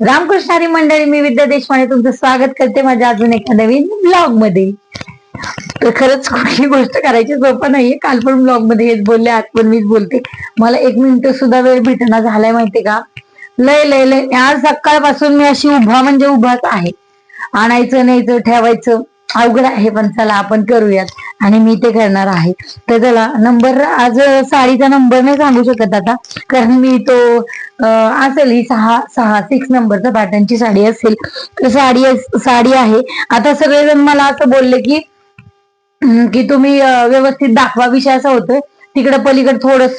रामकृष्णारी मंडळी मी विद्या देशपांडे तुमचं स्वागत करते माझ्या अजून एका नवीन ब्लॉगमध्ये. तर खरंच कुठली गोष्ट करायची सोपं नाहीये. काल पण ब्लॉगमध्ये हेच बोलले आज पण मीच बोलते. मला एक मिनिट सुद्धा वेळ भेटना झालाय माहितीये का? लय लय लय. आज सकाळपासून मी अशी उभा म्हणजे उभाच आहे. आणायचं न्यायचं ठेवायचं. अवघड आहे पण चला आपण करूयात. आणि मी ते करणार आहे. तर चला नंबर आज साडीचा नंबर नाही सांगू शकत आता. कारण मी तो असेल ही सहा सहा सिक्स नंबरचा पॅटर्नची साडी असेल. तर साडी साडी आहे. आता सगळेजण मला असं बोलले की की तुम्ही व्यवस्थित दाखवा विषय असा होतोय. तिकडे पलीकडे थोडस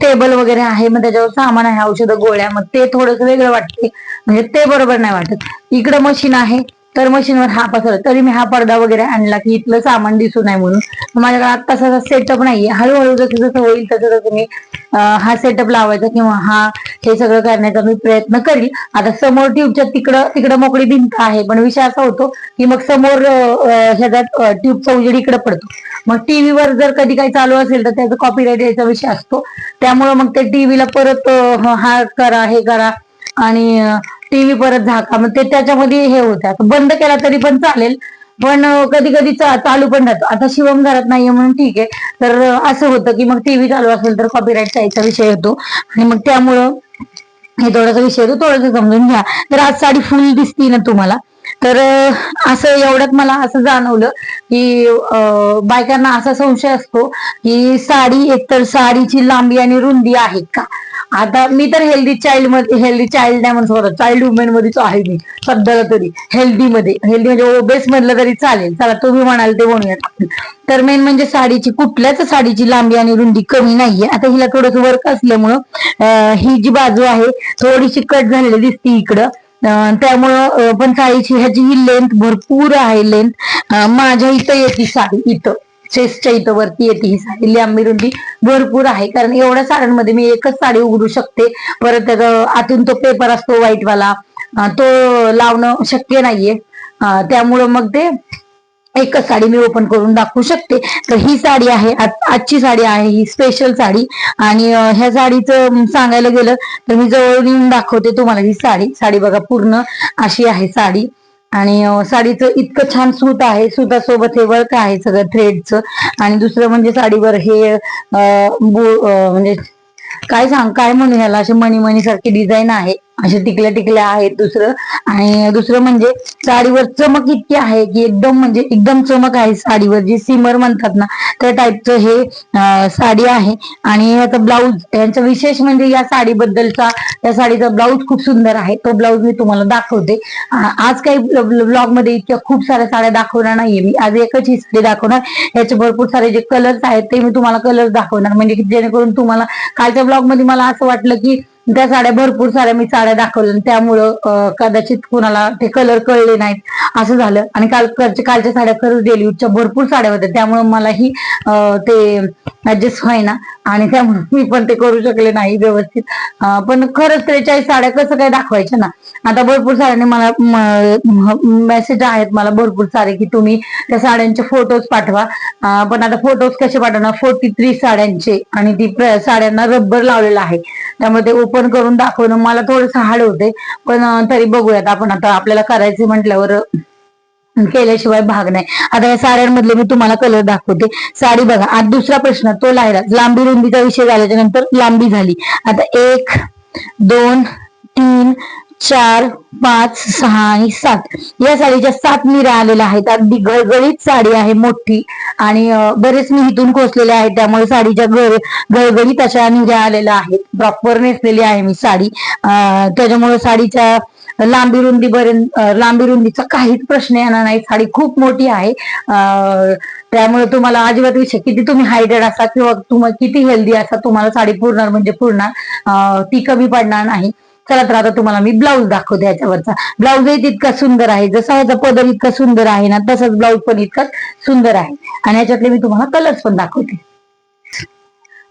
टेबल वगैरे आहे. मग त्याच्यावर सामान आहे औषध गोळ्या मग ते थोडस वेगळं वाटते म्हणजे ते बरोबर नाही वाटत. इकडे मशीन आहे. तर मशीनवर हा पसरला. तरी मी हा पडदा वगैरे आणला की इथलं सामान दिसू नये म्हणून. माझ्याकडे आता तसा सेटअप नाहीये. हळूहळू जसं जसं होईल तसं तसं मी हा सेटअप लावायचा किंवा हा हे सगळं करण्याचा मी प्रयत्न करील. आता समोर ट्यूबच्या तिकडं तिकडं मोकळी भिंत आहे. पण विषय असा होतो की मग समोर ह्याच्यात ट्यूबचा उजेड इकडे पडतो. मग टीव्हीवर जर कधी काही चालू असेल तर त्याचा कॉपीराईट यायचा विषय असतो. त्यामुळे मग ते टीव्हीला परत हा करा हे करा आणि टीव्ही परत झाका मग ते त्याच्यामध्ये हे होतं. बंद केला तरी पण चालेल पण कधी कधी चालू पण राहतो. आता शिवम घरात नाहीये म्हणून ठीक आहे. तर असं होतं की मग टीव्ही चालू असेल तर कॉपीराईट याचा विषय येतो. आणि मग त्यामुळं हे थोडासा विषय होतो थोडंसं समजून घ्या. तर आज साडी फुल दिसती ना तुम्हाला? तर असं एवढ्यात मला असं जाणवलं की बायकांना असा संशय असतो की साडी एकतर साडीची लांबी आणि रुंदी आहे का? आता मी तर हेल्दी चाइल्डमध्ये हेल्दी चाइल्ड नाही म्हणतो स्वतः चाइल्ड वुमेन मध्येच आहे मी सध्याला तरी. हेल्दी मध्ये. हेल्दी म्हणजे ओबेस मधलं तरी चालेल. चला तुम्ही म्हणाल ते म्हणूयात. तर मेन म्हणजे साडीची कुठल्याच साडीची लांबी आणि रुंदी कमी नाहीये. आता हिला थोडस वर्क असल्यामुळं ही जी बाजू आहे थोडीशी कट झालेली दिसते इकडं. त्यामुळं पण साडीची ह्याची ही लेंथ भरपूर आहे लेंथ माझ्या इथं येते साडी इथं. चेस्टच्या इथं वरती येते ही साडी लांबी रुंदी भरपूर आहे. कारण एवढ्या साड्यांमध्ये मी एकच साडी उघडू शकते. परत आतून तो पेपर असतो व्हाईट वाला. तो लावणं शक्य नाहीये. त्यामुळं मग ते एकच साडी मी ओपन करून दाखवू शकते. तर ही साडी आहे आजची साडी आहे ही स्पेशल साडी. आणि ह्या साडीचं सांगायला गेलं तर मी जवळून येऊन दाखवते तुम्हाला ही साडी. साडी बघा पूर्ण अशी आहे साडी. आणि साडीचं इतकं छान सूत आहे. सुतासोबत हे वर्क आहे सगळं थ्रेडचं आणि दुसरं म्हणजे साडीवर हे म्हणजे काय सांग काय म्हणू ह्याला असे मणी मणी सारखी डिझाईन आहे. असे टिकल्या टिकल्या आहेत दुसरं. आणि दुसरं म्हणजे साडीवर चमक इतकी आहे की एकदम म्हणजे एकदम चमक आहे साडीवर जी सिमर म्हणतात ना त्या टाईपचं हे साडी आहे. आणि याचा ब्लाऊज यांचा विशेष म्हणजे या साडीबद्दलचा या साडीचा ब्लाऊज खूप सुंदर आहे. तो ब्लाऊज मी तुम्हाला दाखवते. आज काही ब्लॉगमध्ये इतक्या खूप साऱ्या साड्या दाखवणार नाहीये मी. आज एकच ही साडी दाखवणार. याचे भरपूर सारे जे कलर्स आहेत ते मी तुम्हाला कलर्स दाखवणार. म्हणजे जेणेकरून तुम्हाला कालच्या ब्लॉगमध्ये मला असं वाटलं की त्या साड्या भरपूर साऱ्या मी साड्या दाखवल्या. आणि त्यामुळं कदाचित कुणाला ते कलर कळले नाहीत. असं झालं. आणि काल कालच्या कालच्या साड्या खरंच डेली भरपूर साड्या होत्या. त्यामुळे मलाही ते ऍडजस्ट व्हायना. आणि त्यामुळे मी पण ते करू शकले नाही व्यवस्थित. पण खरंच त्रेचाळीस साड्या कसं काय दाखवायच्या ना? आता भरपूर साड्यांनी मला मेसेज आहेत मला भरपूर सारे की तुम्ही त्या साड्यांचे फोटोज पाठवा. पण आता फोटोज कसे पाठवणार? फोर्टी थ्री साड्यांचे आणि ती साड्यांना रब्बर लावलेला आहे. त्यामुळे ते ओपन करून दाखवणं मला थोडंसं हार्ड होते पण तरी बघूयात आपण आता आपल्याला करायचे म्हटल्यावर. केल्याशिवाय भाग नाही. आता या साड्यांमधले मी तुम्हाला कलर दाखवते. साडी बघा आता दुसरा प्रश्न तो लायरा लांबी रुंदीचा विषय झाल्याच्यानंतर लांबी झाली. आता एक दोन तीन चार पाच सहा आणि सात. या साडीच्या सात निरा आलेल्या आहेत. अगदी गळगळीत साडी आहे मोठी. आणि बरेच मी इथून खोचलेले आहेत त्यामुळे साडीच्या गळ गळगळीत अशा निऱ्या आलेल्या आहेत. प्रॉपर नेसलेली आहे मी साडी. अं, त्याच्यामुळे साडीच्या लांबी रुंदी पर्यंत लांबी रुंदीचा काहीच प्रश्न येणार नाही. साडी खूप मोठी आहे. त्यामुळे तुम्हाला अजिबात विषय किती तुम्ही हायटेड असा किंवा तुम्हाला किती हेल्दी असा तुम्हाला साडी पुरणार म्हणजे पुरणार. ती कमी पडणार नाही. चला तर आता तुम्हाला मी ब्लाऊज दाखवते याच्यावरचा. ब्लाऊजही तितका सुंदर आहे. जसा ह्याचा पदर इतका सुंदर आहे ना तसंच ब्लाऊज पण इतकाच सुंदर आहे. आणि याच्यातले मी तुम्हाला कलर्स पण दाखवते.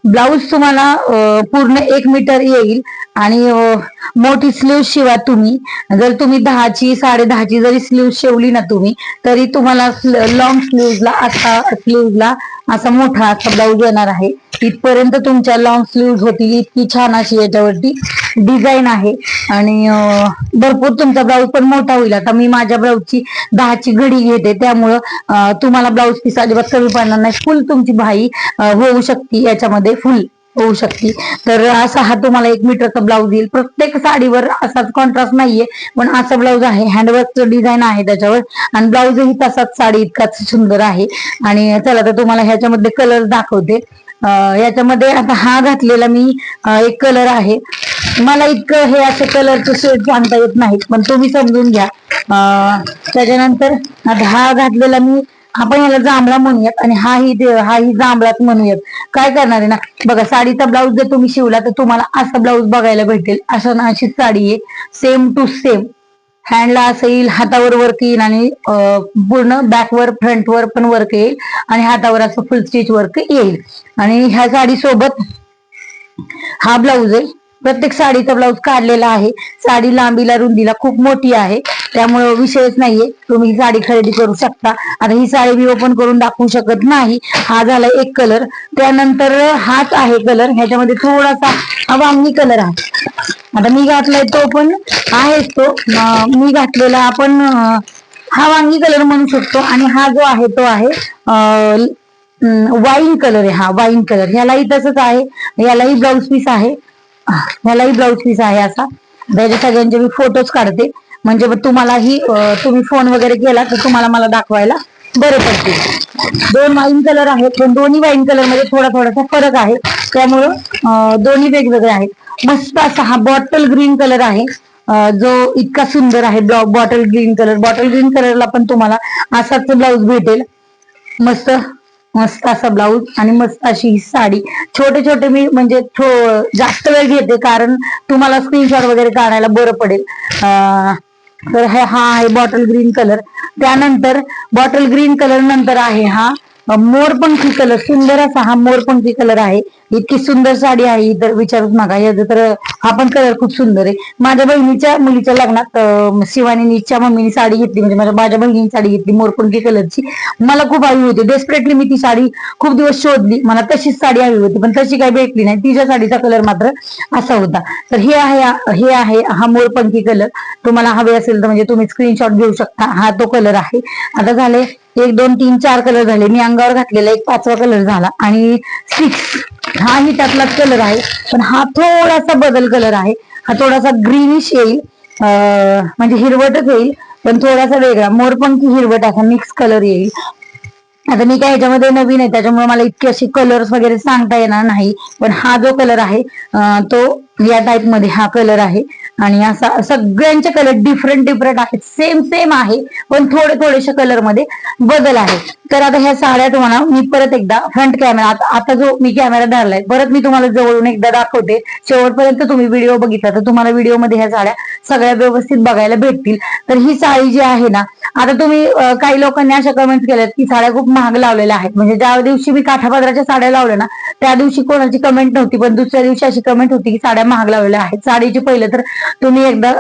ब्लाऊज तुम्हाला पूर्ण एक मीटर येईल आणि मोठी स्लीव शिवा तुम्ही. जर तुम्ही दहाची साडे दहाची जरी स्लीव शिवली ना तुम्ही तरी तुम्हाला लॉंग स्लीवला असा स्लीवला असा मोठा असा ब्लाऊज येणार आहे. इथपर्यंत तुमच्या लॉंग स्लीव्ह होतील इतकी छान अशी याच्यावरती डिझाईन आहे. आणि भरपूर तुमचा ब्लाऊज पण मोठा होईल. आता मी माझ्या ब्लाऊजची दहाची घडी घेते. त्यामुळं तुम्हाला ब्लाऊज पीस अजिबात कमी पडणार नाही. फुल तुमची भाई होऊ शकते. याच्यामध्ये फुल होऊ शकते. तर असा हा तुम्हाला एक मीटरचा ब्लाऊज येईल प्रत्येक साडीवर असाच कॉन्ट्रास्ट नाहीये. पण असा ब्लाऊज आहे. हँडवर्कचं डिझाईन आहे त्याच्यावर. आणि ब्लाऊजही तसाच साडी इतकाच सुंदर आहे. आणि चला तर तुम्हाला ह्याच्यामध्ये कलर दाखवते. याच्यामध्ये आता हा घातलेला मी एक कलर आहे. मला इतकं हे असं कलरचे शेड सांगता येत नाहीत पण तुम्ही समजून घ्या. त्याच्यानंतर आता हा घातलेला मी आपण याला जांभळा म्हणूयात आणि हाही ते- हाही जांभळाच म्हणूयात. काय करणार आहे ना? बघा साडीचा ब्लाऊज जर तुम्ही शिवला तर तुम्हाला असा ब्लाऊज बघायला भेटेल. अशा ना अशीच साडी आहे. सेम टू सेम हँडला असं येईल हातावर वर्क येईल आणि पूर्ण बॅकवर फ्रंटवर पण वर्क येईल आणि हातावर असं फुल स्टिच वर्क येईल. आणि ह्या साडी सोबत हा ब्लाऊज आहे. प्रत्येक साडीचा ब्लाऊज काढलेला आहे. साडी लांबीला रुंदीला खूप मोठी आहे. त्यामुळे विषयच नाहीये. तुम्ही ही साडी खरेदी करू शकता. आता ही साडी मी ओपन करून दाखवू शकत नाही. हा झाला एक कलर त्यानंतर हाच आहे कलर ह्याच्यामध्ये थोडासा वांगी कलर आहे. आता मी घातलाय तो पण आहेच तो. मी घातलेला आपण हा वांगी कलर म्हणू शकतो. आणि हा जो आहे तो आहे वाईन कलर आहे हा. वाईन कलर ह्यालाही तसंच आहे. यालाही ब्लाऊज पीस आहे. ह्यालाही ब्लाऊज पीस आहे असा. त्याचे सगळ्यांचे मी फोटोज काढते. म्हणजे तुम्हालाही तुम्ही फोन वगैरे केला तर तुम्हाला मला दाखवायला बरे पडतील. दोन वाईन कलर आहेत. पण दोन्ही वाईन कलरमध्ये थोडा थोडासा फरक आहे. त्यामुळं दोन्ही वेगवेगळे आहेत. मस्त असा हा बॉटल ग्रीन कलर आहे. जो इतका सुंदर आहे bottle green colour bottle green कलरला पण तुम्हाला असाच ब्लाऊज भेटेल. मस्त. मस्त असा ब्लाऊज आणि मस्त अशी ही साडी. छोटे छोटे मी म्हणजे थो- जास्त वेळ घेते कारण तुम्हाला स्क्रीनशॉट वगैरे काढायला बरं पडेल. तर हे हा आहे बॉटल ग्रीन कलर त्यानंतर बॉटल ग्रीन कलर नंतर आहे हा. मोरपंखी कलर सुंदर असा हा मोरपंखी कलर आहे. इतकी सुंदर साडी आहे. इतर तर विचारूच नका. याचं तर हा पण कलर खूप सुंदर आहे. माझ्या बहिणीच्या मुलीच्या लग्नात अं, शिवानीच्या मम्मीनी साडी घेतली. म्हणजे माझ्या माझ्या बहिणीने साडी घेतली मोरपंखी कलरची मला खूप हवी होती. डेस्परेटली मी ती साडी खूप दिवस शोधली. मला तशीच साडी हवी होती. पण तशी काही भेटली नाही. तिच्या साडीचा कलर मात्र असा होता. तर हे आहे हे आहे हा मोरपंखी कलर तुम्हाला हवे असेल तर म्हणजे तुम्ही स्क्रीनशॉट घेऊ शकता. हा तो कलर आहे. आता झाले एक दोन तीन चार कलर झाले. मी अंगावर घातलेला एक पाचवा कलर झाला. आणि सिक्स हाही त्यातलाच कलर आहे. पण हा थोडासा बदल कलर आहे. हा थोडासा ग्रीनिश येईल. म्हणजे हिरवटच येईल. पण थोडासा वेगळा. मोरपंखी हिरवट असा मिक्स कलर येईल. आता मी काय याच्यामध्ये नवीन आहे. त्याच्यामुळे मला इतके असे कलर्स वगैरे सांगता येणार नाही. पण हा जो कलर आहे तो या टाइपमध्ये हा कलर आहे. आणि असा सगळ्यांचे कलर डिफरंट डिफरंट आहेत. सेम सेम आहे पण थोडे थोडेसे कलरमध्ये बदल आहे. तर आता ह्या साड्या तुम्हाला मी परत एकदा फ्रंट कॅमेरा आता आता जो मी कॅमेरा धरलाय परत मी तुम्हाला जवळून एकदा दाखवते. शेवटपर्यंत तुम्ही व्हिडिओ बघितला तर तुम्हाला व्हिडिओमध्ये ह्या साड्या सगळ्या व्यवस्थित बघायला भेटतील. तर ही साडी जी आहे ना आता तुम्ही काही लोकांनी अशा कमेंट केल्यात की साड्या खूप महाग लावलेल्या आहेत. म्हणजे ज्या दिवशी मी काठापदराच्या साड्या लावल्या ना त्या दिवशी कोणाची कमेंट नव्हती पण दुसऱ्या दिवशी अशी कमेंट होती की साड्या महाग लावलेल्या आहेत. साडीची पहिलं तर तुम्ही एकदा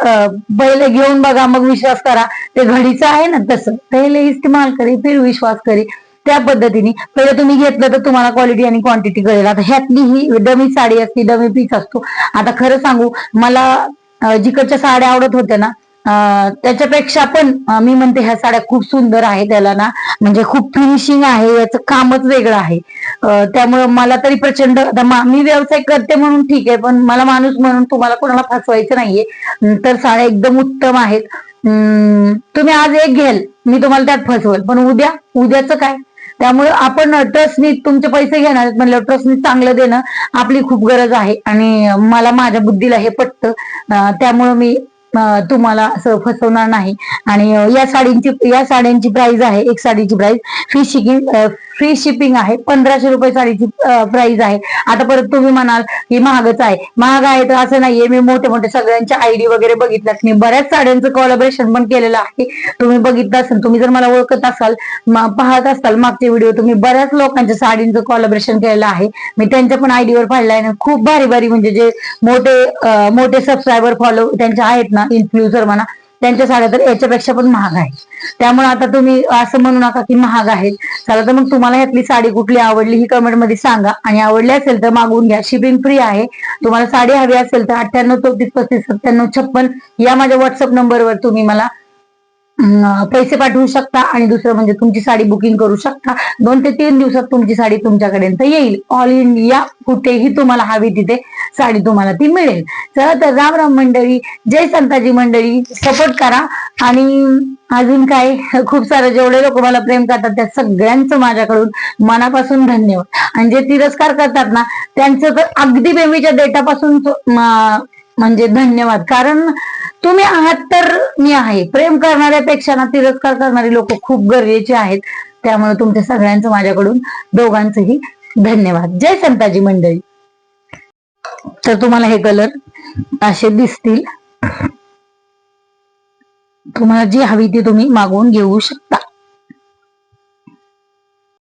पहिले घेऊन बघा मग विश्वास करा. ते घडीचं आहे ना तसं. पहिले इस्तेमाल करी फिर विश्वास करी. त्या पद्धतीने पहिले तुम्ही घेतलं तर तुम्हाला क्वालिटी आणि क्वांटिटी कळेल. आता ह्यातली ही डमी साडी असते डमी पीस असतो. आता खरं सांगू मला जिकडच्या साड्या आवडत होत्या ना त्याच्यापेक्षा पण मी म्हणते ह्या साड्या खूप सुंदर आहे त्याला ना. म्हणजे खूप फिनिशिंग आहे याचं कामच वेगळं आहे. त्यामुळं मला तरी प्रचंड मी व्यवसाय करते म्हणून ठीक आहे पण मला माणूस म्हणून तुम्हाला कोणाला फसवायचं नाहीये. तर साड्या एकदम उत्तम आहेत. तुम्ही आज एक घ्याल मी तुम्हाला त्यात फसवल. पण उद्या उद्याचं काय? त्यामुळे आपण ट्रस्टनी तुमचे पैसे घेणार म्हणलं ट्रस्टनी चांगलं देणं आपली खूप गरज आहे. आणि मला माझ्या बुद्धीला हे पटतं. त्यामुळं मी तुम्हाला असं फसवणार नाही. आणि या साडींची या साड्यांची प्राइस आहे एक साडीची price free shipping free shipping आहे पंधराशे रुपये साडीची प्राइस आहे. आता परत तुम्ही म्हणाल की महागच आहे. महाग आहे तर असं नाहीये. मी मोठे मोठे सगळ्यांच्या आयडी वगैरे बघितल्यात. मी बऱ्याच साड्यांचं कॉलॅबरेशन पण केलेलं आहे. तुम्ही बघितलं असाल तुम्ही जर मला ओळखत असाल पाहत असाल मागचे व्हिडिओ तुम्ही बऱ्याच लोकांच्या साडींचं कॉलॅबरेशन केलेलं आहे. मी त्यांच्या पण आयडीवर पाहिलं आहे खूप भारी भारी म्हणजे जे मोठे मोठे सबस्क्रायबर फॉलो त्यांचे आहेत ना इन्फ्लुएन्सर म्हणा त्यांच्या साड्या तर याच्यापेक्षा पण महाग आहे त्यामुळे आता तुम्ही असं म्हणू नका की महाग आहेत. चला तर मग तुम्हाला ह्यातली साडी कुठली आवडली ही कमेंटमध्ये सांगा. आणि आवडली असेल तर मागवून घ्या. शिपिंग फ्री आहे. तुम्हाला साडी हवी असेल तर अठ्ठ्याण्णव चौतीस पस्तीस सत्त्याण्णव छप्पन या माझ्या व्हॉट्सअप नंबरवर तुम्ही मला पैसे पाठवू शकता आणि दुसरं म्हणजे तुमची साडी बुकिंग करू शकता. दोन ते तीन दिवसात तुमची साडी तुमच्याकडे येईल. ऑल इंडिया कुठेही तुम्हाला हवी तिथे साडी तुम्हाला ती मिळेल. चला तर राम राम मंडळी जय संताजी मंडळी सपोर्ट करा. आणि अजून काय खूप सारे जेवढे लोक मला प्रेम करतात त्या सगळ्यांचं माझ्याकडून मनापासून धन्यवाद. आणि जे तिरस्कार करतात ना त्यांचं तर अगदी बेबीच्या डेटापासून म्हणजे धन्यवाद. कारण तुम्ही आहात तर मी आहे. प्रेम करणाऱ्यापेक्षा ना तिरस्कार करणारी लोक खूप गरजेचे आहेत. त्यामुळे तुमच्या सगळ्यांचं माझ्याकडून दोघांचंही धन्यवाद. जय संताजी मंडळी. तर तुम्हाला हे कलर असे दिसतील. तुम्हाला जी हवी ती तुम्ही मागवून घेऊ शकता.